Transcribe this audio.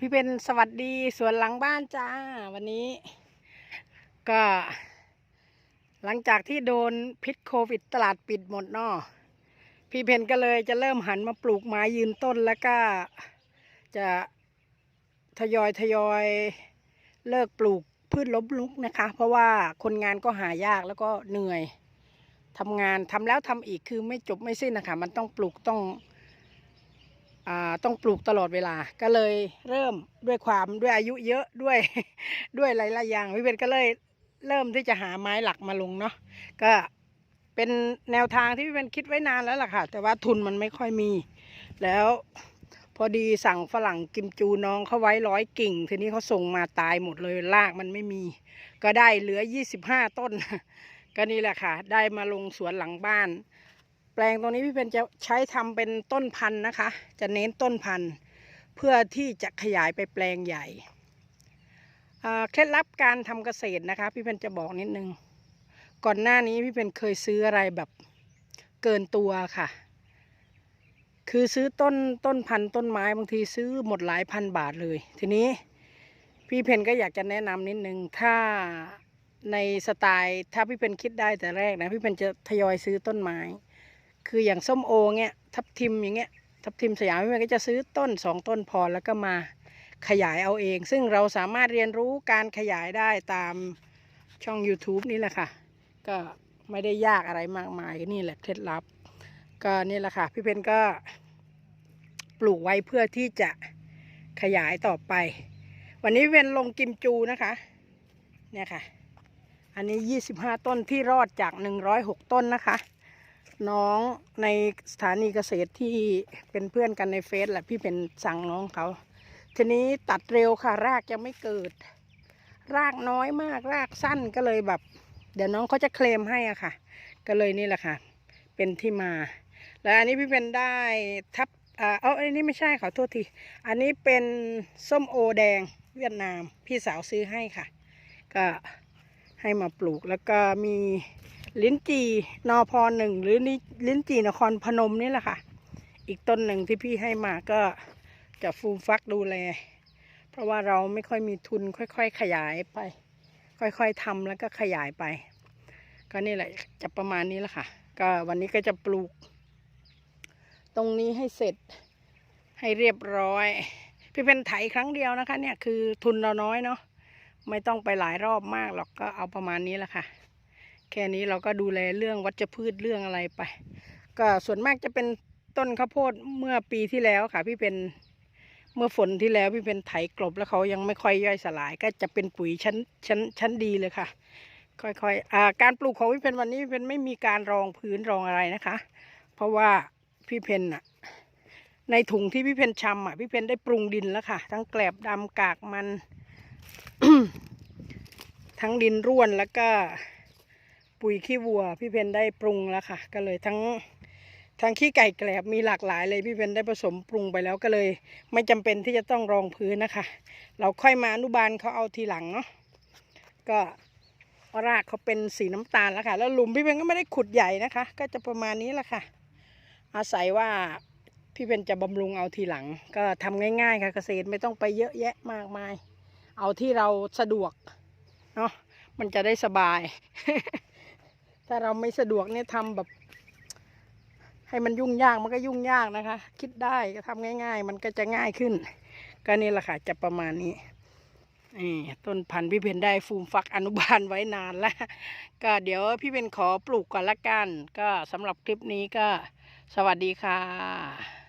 พี่เป็นสวัสดีสวนหลังบ้านจ้า วันนี้ ก็ หลังจากที่โดนพิษโควิดตลาดปิดหมดเนาะพี่เพนก็เลยจะเริ่มหันมาปลูกไม้ยืนต้นแล้วก็จะทยอยทยอยเลิกปลูกพืชล้มลุกนะคะ เพราะว่าคนงานก็หายากแล้วก็เหนื่อยทำงานทำแล้วทำอีกคือไม่จบไม่สิ้นนะคะ มันต้องปลูกต้อง ต้องปลูกตลอดเวลา ก็เลยเริ่มด้วยความด้วยอายุเยอะด้วยด้วยหลายๆอย่างพี่เบนก็เลยเริ่มที่จะหาไม้หลักมาลงเนาะก็เป็นแนวทางที่พี่เบนคิดไว้นานแล้วล่ะค่ะ แต่ว่าทุนมันไม่ค่อยมี แล้วพอดีสั่งฝรั่งกิมจูน้องเขาไว้ร้อยกิ่ง ทีนี้เขาส่งมาตายหมดเลยรากมันไม่มี ก็ได้เหลือยี่สิบห้าต้น ก็นี่แหละค่ะ ได้มาลงสวนหลังบ้าน แปลงตรงนี้พี่เพนจะใช้ทำเป็นต้นพันธุ์นะคะ จะเน้นต้นพันธุ์ เพื่อที่จะขยายไปแปลงใหญ่เคล็ดลับการทำเกษตรนะคะ พี่เพนจะบอกนิดนึง ก่อนหน้านี้พี่เพนเคยซื้ออะไรแบบเกินตัวค่ะ คือซื้อต้นต้นพันธุ์ต้นไม้บางทีซื้อหมดหลายพันบาทเลย ทีนี้พี่เพนก็อยากจะแนะนำนิดนึงถ้าในสไตล์ถ้าพี่เพนคิดได้แต่แรกนะพี่เพนจะทยอยซื้อต้นไม้ คืออย่างส้มโอเงี้ยทับทิมอย่างเงี้ยทับทิมสยามพี่มันก็จะซื้อต้นสองต้นพอแล้วก็มาขยายเอาเอง ซึ่งเราสามารถเรียนรู้การขยายได้ตามช่อง YouTube นี่แหละค่ะ ก็ไม่ได้ยากอะไรมากมายก็นี่แหละเคล็ดลับ ก็นี่แหละค่ะ พี่เพนก็ปลูกไว้เพื่อที่จะขยายต่อไป วันนี้เพนลงกิมจูนะคะ เนี่ยค่ะ อันนี้ 25 ต้นที่รอดจาก 106 ต้นนะคะ น้องในสถานีเกษตรที่เป็นเพื่อนกันในเฟซแหละพี่เป็นสั่งน้องเขา ทีนี้ตัดเร็วค่ะ รากยังไม่เกิด รากน้อยมากรากสั้นก็เลยแบบ เดี๋ยวน้องเขาจะเคลมให้อะค่ะ ก็เลยนี่แหละค่ะ เป็นที่มา แล้วอันนี้พี่เป็นได้ทับอ่าเอาอันนี้ไม่ใช่ขอโทษที อันนี้เป็นส้มโอแดงเวียดนาม พี่สาวซื้อให้ค่ะ ก็ให้มาปลูกแล้วก็มี ลิ้นจีนอพอหนึ่งหรือนี่ลิ้นจีนครพนมนี่แหละค่ะ อีกต้นหนึ่งที่พี่ให้มาก็จะฟูมฟักดูแล เพราะว่าเราไม่ค่อยมีทุนค่อย ๆ ขยายไป ค่อยๆทำแล้วก็ขยายไป ก็นี่แหละจะประมาณนี้แหละค่ะ ก็วันนี้ก็จะปลูก ตรงนี้ให้เสร็จให้เรียบร้อย พี่เป็นไถครั้งเดียวนะคะ เนี่ยคือทุนเราน้อยเนาะไม่ต้องไปหลายรอบมากหรอกก็เอาประมาณนี้แหละค่ะ แค่นี้เราก็ดูแลเรื่องวัชพืชเรื่องอะไรไป ก็ส่วนมากจะเป็นต้นข้าวโพดเมื่อปีที่แล้วค่ะ พี่เป็นเมื่อฝนที่แล้วพี่เป็นไถกลบแล้วเขายังไม่ค่อยย่อยสลาย ก็จะเป็นปุ๋ยชั้นชั้นชั้นดีเลยค่ะ ค่อยๆอ่าการปลูกของพี่เพนวันนี้พี่เพนไม่มีการรองพื้นรองอะไรนะคะ เพราะว่าพี่เพนน่ะในถุงที่พี่เพนชำอะพี่เพนได้ปรุงดินแล้วค่ะ ทั้งแกลบดำกากมัน ทั้งดินร่วนแล้วก็ ปุ๋ยขี้วัว พี่เพนได้ปรุงแล้วค่ะ ก็เลยทั้งทั้งขี้ไก่แกลบมีหลากหลายเลยพี่เพนได้ผสมปรุงไปแล้วก็เลย ไม่จำเป็นที่จะต้องรองพื้นนะคะ เราค่อยมาอนุบาลเขาเอาทีหลังเนาะก็รากเขาเป็นสีน้ำตาลแล้วค่ะ แล้วหลุมพี่เพนก็ไม่ได้ขุดใหญ่นะคะ ก็จะประมาณนี้แหละค่ะ อาศัยว่าพี่เพนจะบำรุงเอาทีหลัง ก็ทำง่าย ๆ ค่ะเกษตรไม่ต้องไปเยอะแยะมากมาย เอาที่เราสะดวกเนาะมันจะได้สบาย ถ้าเราไม่สะดวกเนี่ยทำแบบ ให้มันยุ่งยากมันก็ยุ่งยากนะคะ คิดได้ก็ทำง่าย ๆ มันก็จะง่ายขึ้น ก็นี่แหละค่ะจะประมาณนี้นี่ต้นพันธุ์พี่เพนได้ฟูมฟักอนุบาลไว้นานแล้ว ก็เดี๋ยวพี่เพนขอปลูกก่อนละกัน ก็สำหรับคลิปนี้ก็สวัสดีค่ะ